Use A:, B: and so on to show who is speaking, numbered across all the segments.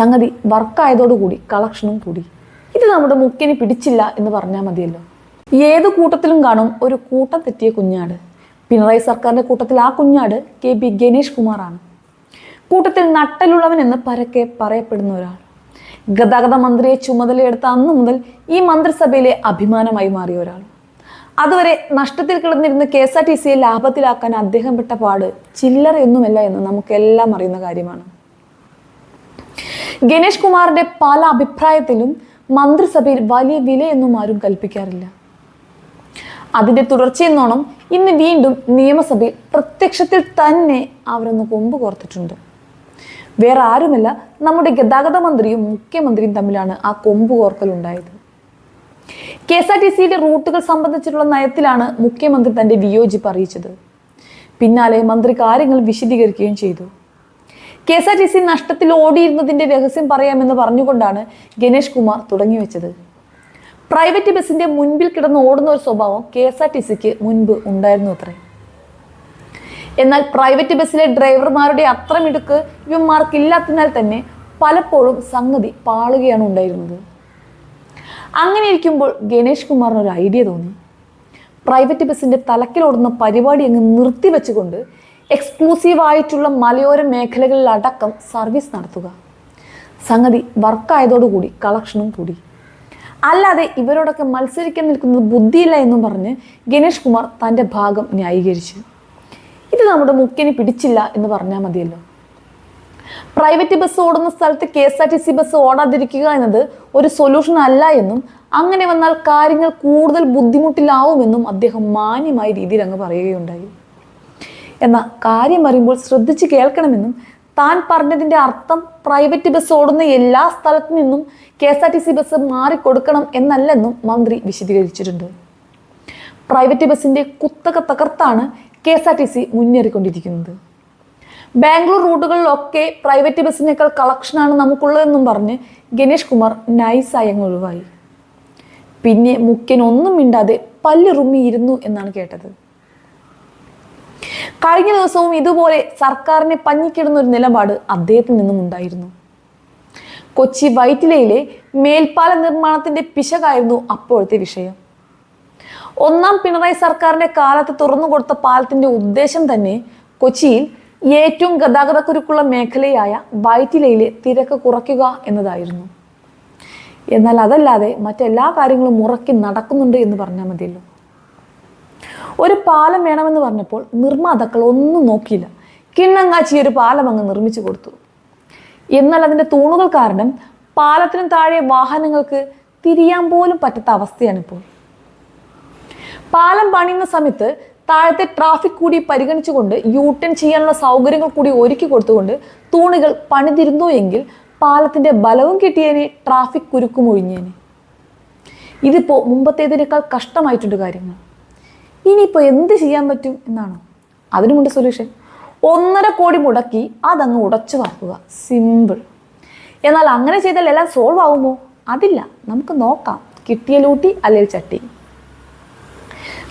A: സംഗതി വർക്കായതോടുകൂടി കളക്ഷനും കൂടി ഇത് നമ്മുടെ മുക്കിന് പിടിച്ചില്ല എന്ന് പറഞ്ഞാൽ മതിയല്ലോ. ഏത് കൂട്ടത്തിലും കാണും ഒരു കൂട്ടം തെറ്റിയ കുഞ്ഞാട്. പിണറായി സർക്കാരിന്റെ കൂട്ടത്തിൽ ആ കുഞ്ഞാട് കെ ബി ഗണേഷ് കുമാറാണ്. കൂട്ടത്തിൽ നട്ടലുള്ളവൻ എന്ന് പരക്കെ പറയപ്പെടുന്ന ഒരാൾ. ഗതാഗത മന്ത്രിയെ ചുമതലയെടുത്ത അന്നു മുതൽ ഈ മന്ത്രിസഭയിലെ അഭിമാനമായി മാറിയ ഒരാൾ. അതുവരെ നഷ്ടത്തിൽ കിടന്നിരുന്ന കെ എസ് ആർ ടി സിയെ ലാഭത്തിലാക്കാൻ അദ്ദേഹം പെട്ട പാട് ചില്ലറയൊന്നുമല്ല എന്ന് നമുക്കെല്ലാം അറിയുന്ന കാര്യമാണ്. ഗണേഷ് കുമാറിന്റെ പല അഭിപ്രായത്തിലും മന്ത്രിസഭയിൽ വലിയ വിലയൊന്നും ആരും കൽപ്പിക്കാറില്ല. അതിന്റെ തുടർച്ചയെന്നോണം ഇന്ന് വീണ്ടും നിയമസഭയിൽ പ്രത്യക്ഷത്തിൽ തന്നെ അവരൊന്ന് കൊമ്പ് കോർത്തിട്ടുണ്ട്. വേറെ ആരുമല്ല നമ്മുടെ ഗതാഗത മന്ത്രിയും മുഖ്യമന്ത്രിയും തമ്മിലാണ് ആ കൊമ്പ് കോർക്കൽ ഉണ്ടായത്. കെ എസ് ആർ ടി സിയുടെ റൂട്ടുകൾ സംബന്ധിച്ചിട്ടുള്ള നയത്തിലാണ് മുഖ്യമന്ത്രി തന്റെ വിയോജിപ്പ് അറിയിച്ചത്. പിന്നാലെ മന്ത്രി കാര്യങ്ങൾ വിശദീകരിക്കുകയും ചെയ്തു. K S R T C നഷ്ടത്തിൽ ഓടിയിരുന്നതിന്റെ രഹസ്യം പറയാമെന്ന് പറഞ്ഞുകൊണ്ടാണ് ഗണേഷ് കുമാർ തുടങ്ങി വെച്ചത് പ്രൈവറ്റ് ബസിന്റെ മുൻപിൽ കിടന്ന് ഓടുന്ന ഒരു സ്വഭാവം കെ എസ് ആർ ടി സിക്ക് മുൻപ് ഉണ്ടായിരുന്നു അത്രേ. എന്നാൽ പ്രൈവറ്റ് ബസ്സിലെ ഡ്രൈവർമാരുടെ അത്ര മിടുക്ക് ഇവന്മാർക്കില്ലാത്തതിനാൽ തന്നെ പലപ്പോഴും സംഗതി പാളുകയാണ് ഉണ്ടായിരുന്നത്. അങ്ങനെ ഇരിക്കുമ്പോൾ ഗണേഷ് കുമാറിന് ഒരു ഐഡിയ തോന്നി. പ്രൈവറ്റ് ബസ്സിന്റെ തലക്കിലോടുന്ന പരിപാടി അങ്ങ് നിർത്തിവെച്ചുകൊണ്ട് എക്സ്ക്ലൂസീവ് ആയിട്ടുള്ള മലയോര മേഖലകളിൽ അടക്കം സർവീസ് നടത്തുക. സംഗതി വർക്കായതോടുകൂടി കളക്ഷനും കൂടി. അല്ലാതെ ഇവരോടൊക്കെ മത്സരിക്കാൻ നിൽക്കുന്നത് ബുദ്ധിയില്ല എന്നും പറഞ്ഞ് ഗണേഷ് കുമാർ തന്റെ ഭാഗം ന്യായീകരിച്ചു. ഇത് നമ്മുടെ മുഖ്യന് പിടിച്ചില്ല എന്ന് പറഞ്ഞാൽ മതിയല്ലോ. പ്രൈവറ്റ് ബസ് ഓടുന്ന സ്ഥലത്ത് K S R T C bus ഓടാതിരിക്കുക എന്നത് ഒരു സൊല്യൂഷൻ അല്ല എന്നും അങ്ങനെ വന്നാൽ കാര്യങ്ങൾ കൂടുതൽ ബുദ്ധിമുട്ടിലാവുമെന്നും അദ്ദേഹം മാന്യമായ രീതിയിൽ അങ്ങ് പറയുകയുണ്ടായി. എന്നാൽ കാര്യം അറിയുമ്പോൾ ശ്രദ്ധിച്ച് കേൾക്കണമെന്നും താൻ പറഞ്ഞതിന്റെ അർത്ഥം പ്രൈവറ്റ് ബസ് ഓടുന്ന എല്ലാ സ്ഥലത്തു നിന്നും K S R T C bus മാറിക്കൊടുക്കണം എന്നല്ലെന്നും മന്ത്രി വിശദീകരിച്ചിട്ടുണ്ട്. പ്രൈവറ്റ് ബസ്സിന്റെ കുത്തക തകർത്താണ് K S R T C മുന്നേറിക്കൊണ്ടിരിക്കുന്നത്. Bangalore റൂട്ടുകളിലൊക്കെ പ്രൈവറ്റ് ബസ്സിനേക്കാൾ കളക്ഷനാണ് നമുക്കുള്ളതെന്നും പറഞ്ഞ് ഗണേഷ് കുമാർ നൈസായി അങ്ങ് ഒഴിവായി. പിന്നെ മുഖ്യൻ ഒന്നും മിണ്ടാതെ പല്ലിറുമ്മിയിരുന്നു എന്നാണ് കേട്ടത്. കഴിഞ്ഞ ദിവസവും ഇതുപോലെ സർക്കാരിനെ പഞ്ഞിക്കിടുന്ന ഒരു നിലപാട് അദ്ദേഹത്തിൽ നിന്നും ഉണ്ടായിരുന്നു. കൊച്ചി വൈറ്റിലയിലെ മേൽപ്പാല നിർമ്മാണത്തിന്റെ പിശകായിരുന്നു അപ്പോഴത്തെ വിഷയം. ഒന്നാം പിണറായി സർക്കാരിന്റെ കാലത്ത് തുറന്നു കൊടുത്ത പാലത്തിന്റെ ഉദ്ദേശം തന്നെ കൊച്ചിയിൽ ഏറ്റവും ഗതാഗതക്കുരുക്കുള്ള മേഖലയായ വൈറ്റിലയിലെ തിരക്ക് കുറയ്ക്കുക എന്നതായിരുന്നു. എന്നാൽ അതല്ലാതെ മറ്റെല്ലാ കാര്യങ്ങളും മുറക്കി നടക്കുന്നുണ്ട് എന്ന് പറഞ്ഞാൽ മതിയല്ലോ. ഒരു പാലം വേണമെന്ന് പറഞ്ഞപ്പോൾ നിർമ്മാതാക്കൾ ഒന്നും നോക്കിയില്ല. കിണ്ണങ്ങാച്ചി ഒരു പാലം അങ്ങ് നിർമ്മിച്ചു കൊടുത്തു. എന്നാൽ അതിന്റെ തൂണുകൾ കാരണം പാലത്തിനും താഴെ വാഹനങ്ങൾക്ക് തിരിയാൻ പോലും പറ്റാത്ത അവസ്ഥയാണ് ഇപ്പോൾ പാലം പണിയുന്ന സമയത്ത് താഴത്തെ ട്രാഫിക് കൂടി പരിഗണിച്ചുകൊണ്ട് യൂട്ടേൺ ടേൺ ചെയ്യാനുള്ള സൗകര്യങ്ങൾ കൂടി ഒരുക്കി കൊടുത്തുകൊണ്ട് തൂണുകൾ പണിതിരുന്നു എങ്കിൽ പാലത്തിന്റെ ബലവും കിട്ടിയേനെ ട്രാഫിക് കുരുക്കും ഒഴിഞ്ഞേനെ. ഇതിപ്പോൾ മുമ്പത്തേതിനേക്കാൾ കഷ്ടമായിട്ടുണ്ട് കാര്യങ്ങൾ. ഇനിയിപ്പോൾ എന്ത് ചെയ്യാൻ പറ്റും എന്നാണ്. അതിനുമുണ്ട് സൊല്യൂഷൻ ഒന്നര കോടി മുടക്കി അതങ്ങ് ഉടച്ചു വാർക്കുക. സിമ്പിൾ എന്നാൽ അങ്ങനെ ചെയ്താൽ എല്ലാം സോൾവ് ആവുമോ? അതില്ല. നമുക്ക് നോക്കാം. കിട്ടിയ ലൂട്ടി അല്ലെങ്കിൽ ചട്ടി.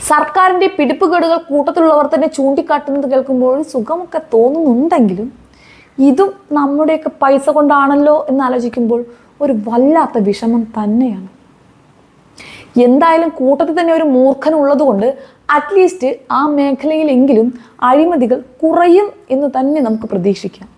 A: സർക്കാരിന്റെ പിടിപ്പുകേടുകൾ കൂട്ടത്തിലുള്ളവർ തന്നെ ചൂണ്ടിക്കാട്ടുന്നത് കേൾക്കുമ്പോൾ സുഖമൊക്കെ തോന്നുന്നുണ്ടെങ്കിലും ഇതും നമ്മുടെയൊക്കെ പൈസ കൊണ്ടാണല്ലോ എന്ന് ആലോചിക്കുമ്പോൾ ഒരു വല്ലാത്ത വിഷമം തന്നെയാണ്. എന്തായാലും കൂട്ടത്തിൽ തന്നെ ഒരു മൂർഖൻ ഉള്ളതുകൊണ്ട് അറ്റ്ലീസ്റ്റ് ആ മേഖലയിലെങ്കിലും അഴിമതികൾ കുറയും എന്ന് തന്നെ നമുക്ക് പ്രതീക്ഷിക്കാം.